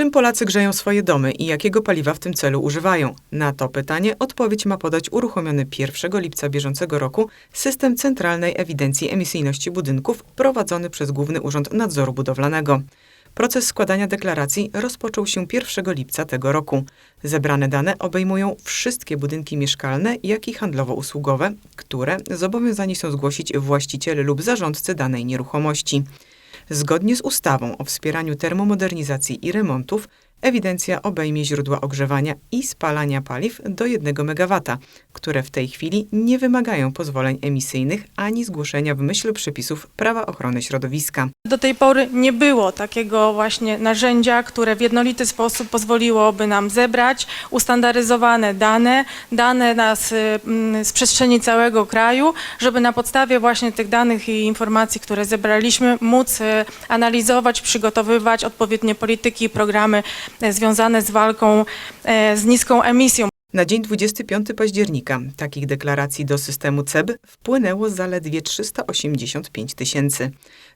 Czym Polacy grzeją swoje domy i jakiego paliwa w tym celu używają? Na to pytanie odpowiedź ma podać uruchomiony 1 lipca bieżącego roku system Centralnej Ewidencji Emisyjności Budynków prowadzony przez Główny Urząd Nadzoru Budowlanego. Proces składania deklaracji rozpoczął się 1 lipca tego roku. Zebrane dane obejmują wszystkie budynki mieszkalne, jak i handlowo-usługowe, które zobowiązani są zgłosić właściciele lub zarządcy danej nieruchomości. Zgodnie z ustawą o wspieraniu termomodernizacji i remontów, ewidencja obejmie źródła ogrzewania i spalania paliw do 1 MW, które w tej chwili nie wymagają pozwoleń emisyjnych ani zgłoszenia w myśl przepisów prawa ochrony środowiska. Do tej pory nie było takiego właśnie narzędzia, które w jednolity sposób pozwoliłoby nam zebrać ustandaryzowane dane, dane nas, y, mm, z przestrzeni całego kraju, żeby na podstawie właśnie tych danych i informacji, które zebraliśmy, móc y, analizować, przygotowywać odpowiednie polityki i programy y, związane z walką z niską emisją. Na dzień 25 października takich deklaracji do systemu CEB wpłynęło zaledwie 385 tysięcy.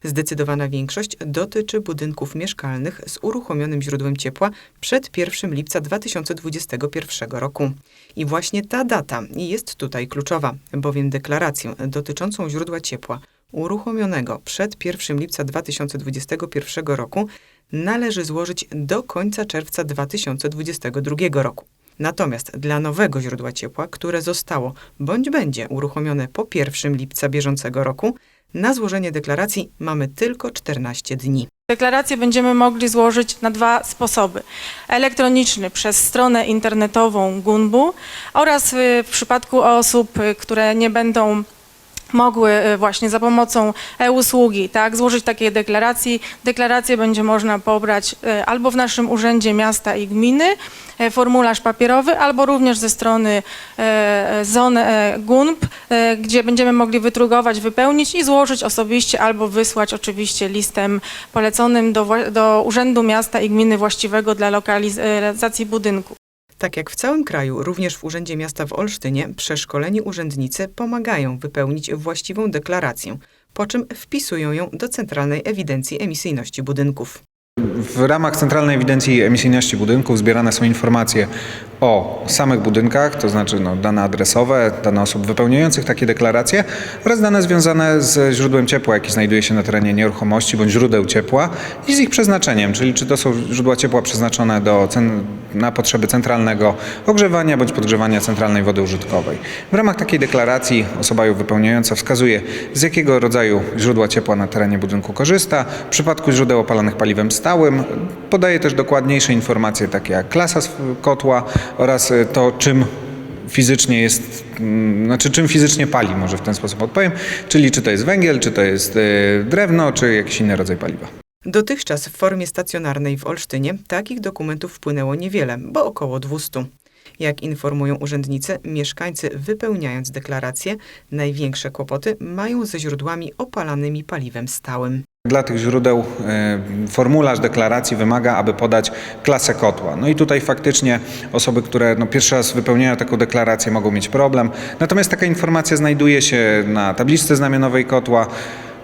Zdecydowana większość dotyczy budynków mieszkalnych z uruchomionym źródłem ciepła przed 1 lipca 2021 roku. I właśnie ta data jest tutaj kluczowa, bowiem deklarację dotyczącą źródła ciepła uruchomionego przed 1 lipca 2021 roku należy złożyć do końca czerwca 2022 roku. Natomiast dla nowego źródła ciepła, które zostało bądź będzie uruchomione po 1 lipca bieżącego roku, na złożenie deklaracji mamy tylko 14 dni. Deklaracje będziemy mogli złożyć na dwa sposoby. Elektroniczny przez stronę internetową GUNBU oraz y, w przypadku osób, y, które nie będą mogły y, właśnie za pomocą e-usługi tak, złożyć takiej deklaracji. Deklarację będzie można pobrać y, albo w naszym Urzędzie Miasta i Gminy, e, formularz papierowy, albo również ze strony e, zon e, GUNB, e, gdzie będziemy mogli wytrugować, wypełnić i złożyć osobiście albo wysłać oczywiście listem poleconym do, do Urzędu Miasta i Gminy właściwego dla lokalizacji budynku. Tak jak w całym kraju, również w Urzędzie Miasta w Olsztynie przeszkoleni urzędnicy pomagają wypełnić właściwą deklarację, po czym wpisują ją do Centralnej Ewidencji Emisyjności Budynków. W ramach Centralnej Ewidencji Emisyjności Budynków zbierane są informacje o samych budynkach, to znaczy no, dane adresowe, dane osób wypełniających takie deklaracje oraz dane związane z źródłem ciepła, jaki znajduje się na terenie nieruchomości bądź źródeł ciepła i z ich przeznaczeniem, czyli czy to są źródła ciepła przeznaczone do, na potrzeby centralnego ogrzewania bądź podgrzewania centralnej wody użytkowej. W ramach takiej deklaracji osoba ją wypełniająca wskazuje z jakiego rodzaju źródła ciepła na terenie budynku korzysta. W przypadku źródeł opalanych paliwem stałym podaje też dokładniejsze informacje takie jak klasa kotła oraz y, to czym fizycznie jest, mm, znaczy czym fizycznie pali, może w ten sposób odpowiem, czyli czy to jest węgiel, czy to jest y, drewno, czy jakiś inny rodzaj paliwa. Dotychczas w formie stacjonarnej w Olsztynie takich dokumentów wpłynęło niewiele, bo około 200. Jak informują urzędnicy, mieszkańcy wypełniając deklaracje, największe kłopoty mają ze źródłami opalanymi paliwem stałym. Dla tych źródeł y, formularz deklaracji wymaga, aby podać klasę kotła. No i tutaj faktycznie osoby, które no, pierwszy raz wypełniają taką deklarację mogą mieć problem. Natomiast taka informacja znajduje się na tabliczce znamionowej kotła.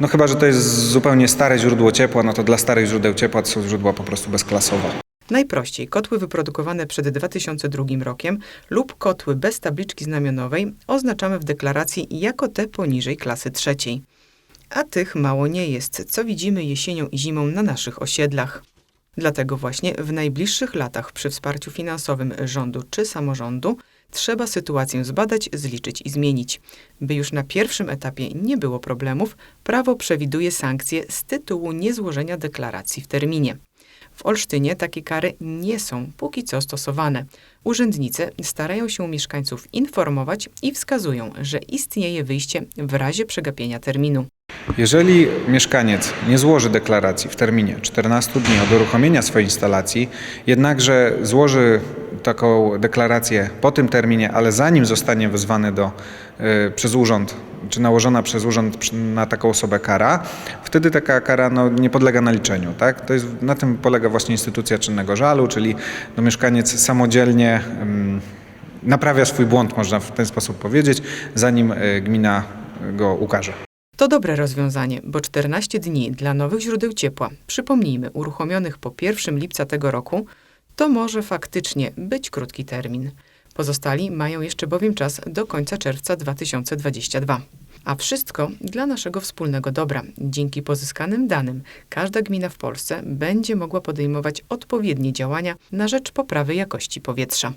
No chyba, że to jest zupełnie stare źródło ciepła, no to dla starych źródeł ciepła to są źródła po prostu bezklasowe. Najprościej kotły wyprodukowane przed 2002 rokiem lub kotły bez tabliczki znamionowej oznaczamy w deklaracji jako te poniżej klasy trzeciej. A tych mało nie jest, co widzimy jesienią i zimą na naszych osiedlach. Dlatego właśnie w najbliższych latach przy wsparciu finansowym rządu czy samorządu trzeba sytuację zbadać, zliczyć i zmienić. By już na pierwszym etapie nie było problemów, prawo przewiduje sankcje z tytułu niezłożenia deklaracji w terminie. W Olsztynie takie kary nie są póki co stosowane. Urzędnicy starają się mieszkańców informować i wskazują, że istnieje wyjście w razie przegapienia terminu. Jeżeli mieszkaniec nie złoży deklaracji w terminie 14 dni od uruchomienia swojej instalacji, jednakże złoży taką deklarację po tym terminie, ale zanim zostanie wezwany do, y, przez urząd, czy nałożona przez urząd na taką osobę kara, wtedy taka kara no, nie podlega naliczeniu. Tak? To jest, na tym polega właśnie instytucja czynnego żalu, czyli no, mieszkaniec samodzielnie ym, naprawia swój błąd, można w ten sposób powiedzieć, zanim y, gmina go ukaże. To dobre rozwiązanie, bo 14 dni dla nowych źródeł ciepła, przypomnijmy, uruchomionych po 1 lipca tego roku, to może faktycznie być krótki termin. Pozostali mają jeszcze bowiem czas do końca czerwca 2022. A wszystko dla naszego wspólnego dobra. Dzięki pozyskanym danym każda gmina w Polsce będzie mogła podejmować odpowiednie działania na rzecz poprawy jakości powietrza.